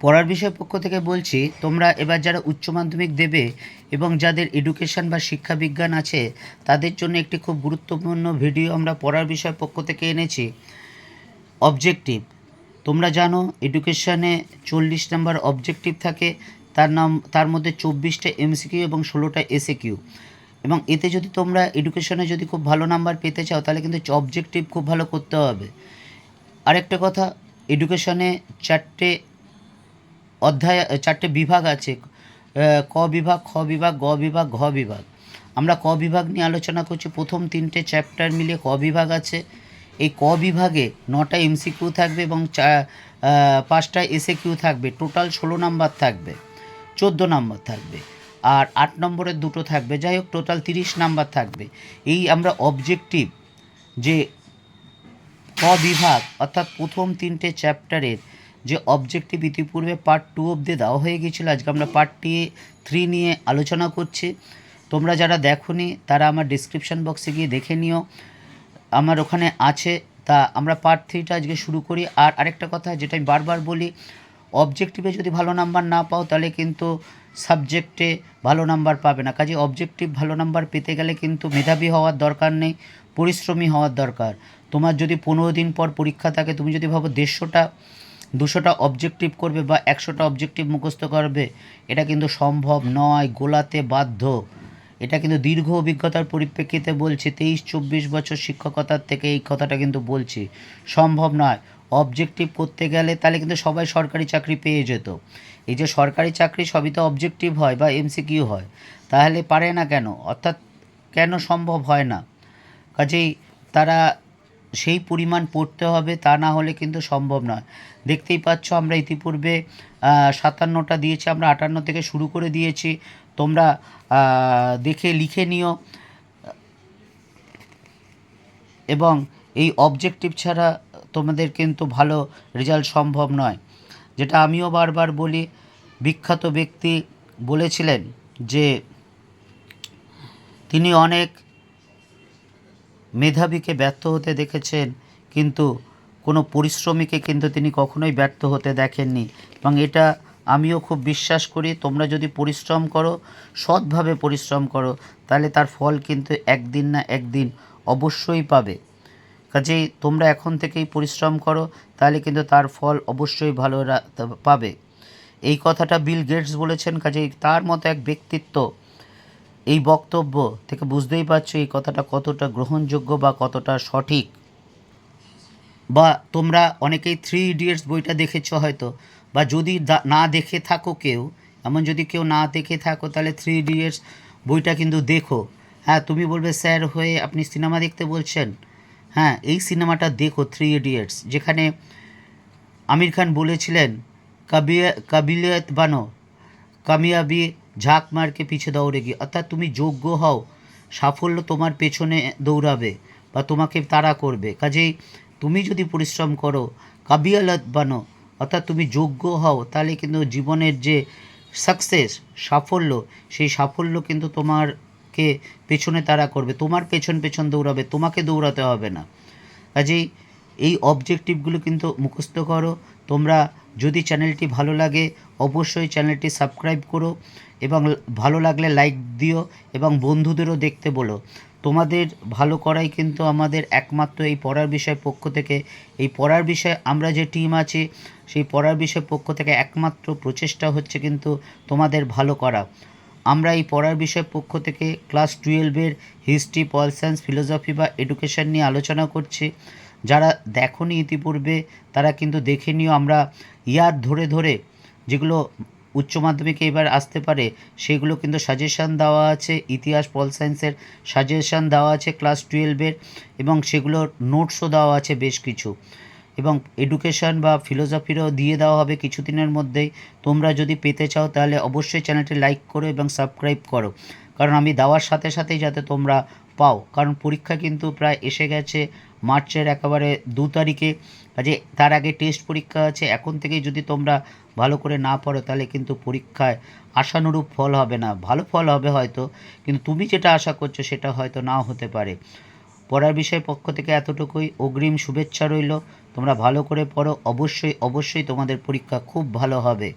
পড়ার বিষয় পক্ষ থেকে বলছি, তোমরা এবার যারা উচ্চ মাধ্যমিক দেবে এবং যাদের এডুকেশন বা শিক্ষা বিজ্ঞান আছে, তাদের জন্য একটি খুব গুরুত্বপূর্ণ ভিডিও আমরা পড়ার বিষয় পক্ষ থেকে এনেছি। অবজেক্টিভ তোমরা জানো এডুকেশনে চল্লিশ নাম্বার অবজেক্টিভ থাকে, তার নাম, তার মধ্যে চব্বিশটা এমসিকিউ এবং ষোলোটা এসএ কিউ এবং এতে যদি তোমরা এডুকেশনে যদি খুব ভালো নাম্বার পেতে চাও, তাহলে কিন্তু অবজেক্টিভ খুব ভালো করতে হবে। আরেকটা কথা এডুকেশনে চারটে অধ্যায় চারটে বিভাগ আছে। ক বিভাগ, খ বিভাগ, গ বিভাগ, ঘ বিভাগ। আমরা ক বিভাগ নিয়ে আলোচনা করছি। প্রথম তিনটে চ্যাপ্টার মিলিয়ে ক বিভাগ আছে। এই ক বিভাগে নটা এমসিকিউ থাকবে এবং চা পাঁচটা এসএ কিউ থাকবে। টোটাল ষোলো নাম্বার থাকবে, চোদ্দ নাম্বার থাকবে, আর আট নম্বরের দুটো থাকবে। যাই হোক, টোটাল তিরিশ নাম্বার থাকবে। এই আমরা অবজেক্টিভ যে ক বিভাগ, অর্থাৎ প্রথম তিনটে চ্যাপ্টারের যে অবজেক্টিভ ইতিপূর্বে পার্ট টু অবধি দেওয়া হয়ে গিয়েছিল, আজকে আমরা পার্ট টি থ্রি নিয়ে আলোচনা করছি। তোমরা যারা দেখোনি, তারা আমার ডিসক্রিপশন বক্সে গিয়ে দেখে নিও। আমার ওখানে আছে, তা আমরা পার্ট থ্রিটা আজকে শুরু করি। আর আরেকটা কথা যেটা আমি বারবার বলি অবজেক্টিভে যদি ভালো নাম্বার না পাও, তাহলে কিন্তু সাবজেক্টে ভালো নাম্বার পাবে না। কাজে অবজেক্টিভ ভালো নাম্বার পেতে গেলে কিন্তু মেধাবী হওয়ার দরকার নেই, পরিশ্রমী হওয়ার দরকার। তোমার যদি পনেরো দিন পর পরীক্ষা থাকে, তুমি যদি ভাবো দেড়শোটা দুশোটা অবজেক্টিভ করবে বা একশোটা অবজেক্টিভ মুখস্থ করবে, এটা কিন্তু সম্ভব নয়, গোলাতে বাধ্য। এটা কিন্তু দীর্ঘ অভিজ্ঞতার পরিপ্রেক্ষিতে বলছি, তেইশ, চব্বিশ বছর শিক্ষকতার থেকে এই কথাটা কিন্তু বলছি। সম্ভব নয়। অবজেক্টিভ করতে গেলে তাহলে কিন্তু সবাই সরকারি চাকরি পেয়ে যেত। এই যে সরকারি চাকরি সবই তো অবজেক্টিভ হয় বা এমসিকিউ হয়, তাহলে পারে না কেন? অর্থাৎ কেন সম্ভব হয় না? কাজেই তারা সেই পরিমাণ পড়তে হবে তা না হলে কিন্তু সম্ভব নয়। দেখতেই পাচ্ছ আমরা ইতিপূর্বে সাতান্নটা দিয়েছি, আমরা আটান্ন থেকে শুরু করে দিয়েছি। তোমরা দেখে লিখে নিও। এবং এই অবজেক্টিভ ছাড়া তোমাদের কিন্তু ভালো রেজাল্ট সম্ভব নয়। যেটা আমিও বারবার বলি, বিখ্যাত ব্যক্তি বলেছিলেন যে, তিনি অনেক মেধাবীকে ব্যর্থ হতে দেখেছেন, কিন্তু কোনো পরিশ্রমীকে কিন্তু তিনি কখনোই ব্যর্থ হতে দেখেননি। এবং এটা আমিও খুব বিশ্বাস করি, তোমরা যদি পরিশ্রম করো, সৎভাবে পরিশ্রম করো, তাহলে তার ফল কিন্তু একদিন না একদিন অবশ্যই পাবে। কাজেই তোমরা এখন থেকেই পরিশ্রম করো, তাহলে কিন্তু তার ফল অবশ্যই ভালো পাবে। এই কথাটা বিল গেটস বলেছেন, কাজেই তার মতো এক ব্যক্তিত্ব এই বক্তব্য থেকে বুঝতেই পারছ এই কথাটা কতটা গ্রহণযোগ্য বা কতটা সঠিক। বা তোমরা অনেকেই থ্রি ইডিয়টস বইটা দেখেছ হয়তো, বা যদি না দেখে থাকো কেউ, এমন যদি কেউ না দেখে থাকো তাহলে থ্রি ইডিয়টস বইটা কিন্তু দেখো। হ্যাঁ তুমি বলবে, স্যার, হয়ে আপনি সিনেমা দেখতে বলছেন? হ্যাঁ এই সিনেমাটা দেখো থ্রি ইডিয়টস যেখানে আমির খান বলেছিলেন, কাবিয়া, কাবিলিয়ত বানো, কামিয়াবি ঝাঁক মারকে পিছে দৌড়ে গিয়ে, অর্থাৎ তুমি যোগ্য হও, সাফল্য তোমার পেছনে দৌড়াবে বা তোমাকে তাড়া করবে। কাজেই তুমি যদি পরিশ্রম করো, কাবিয়ালত বানো, অর্থাৎ তুমি যোগ্য হও, তাহলে কিন্তু জীবনের যে সাকসেস সাফল্য, সেই সাফল্য কিন্তু তোমারকে পেছনে তাড়া করবে। তোমার পেছন পেছন দৌড়াবে, তোমাকে দৌড়াতে হবে না। কাজেই এই অবজেক্টিভগুলো কিন্তু মুখস্থ করো। তোমরা যদি চ্যানেলটি ভালো লাগে, অবশ্যই চ্যানেলটি সাবস্ক্রাইব করো এবং ভালো লাগলে লাইক দিও এবং বন্ধুদেরও দেখতে বলো। তোমাদের ভালো করাই কিন্তু আমাদের একমাত্র এই পড়ার বিষয় পক্ষ থেকে। এই পড়ার বিষয়ে আমরা যে টিম আছি, সেই পড়ার বিষয় পক্ষ থেকে একমাত্র প্রচেষ্টা হচ্ছে কিন্তু তোমাদের ভালো করা। আমরা এই পড়ার বিষয় পক্ষ থেকে ক্লাস টুয়েলভের হিস্ট্রি পল সায়েন্স ফিলোসফি বা এডুকেশন নিয়ে আলোচনা করছি। যারা দেখোনি ইতিপূর্বে, তারা কিন্তু দেখে নিও আমরা ইয়ার ধরে ধরে যেগুলো উচ্চ মাধ্যমিকে এবার আসতে পারে, সেগুলো কিন্তু সাজেশান দেওয়া আছে, ইতিহাস, পল সায়েন্সের সাজেশান দেওয়া আছে ক্লাস টুয়েলভের এবং সেগুলোর নোটসও দেওয়া আছে বেশ কিছু। এবং এডুকেশন বা ফিলোসফিরও দিয়ে দেওয়া হবে কিছুদিনের মধ্যেই। তোমরা যদি পেতে চাও তাহলে অবশ্যই চ্যানেলটি লাইক করো এবং সাবস্ক্রাইব করো। কারণ আমি দেওয়ার সাথে সাথেই যাতে তোমরা পাও। কারণ পরীক্ষা কিন্তু প্রায় এসে গেছে মার্চের একেবারে দু তারিখে। কাজে তার আগে টেস্ট পরীক্ষা আছে, এখন থেকেই যদি তোমরা ভালো করে না পড়ো তাহলে কিন্তু পরীক্ষায় আশানুরূপ ফল হবে না। ভালো ফল হবে হয়তো, কিন্তু তুমি যেটা আশা করছ সেটা হয়তো নাও হতে পারে। পড়ার বিষয় পক্ষ থেকে এতটুকুই। অগ্রিম শুভেচ্ছা রইল। তোমরা ভালো করে পড়ো। অবশ্যই অবশ্যই তোমাদের পরীক্ষা খুব ভালো হবে।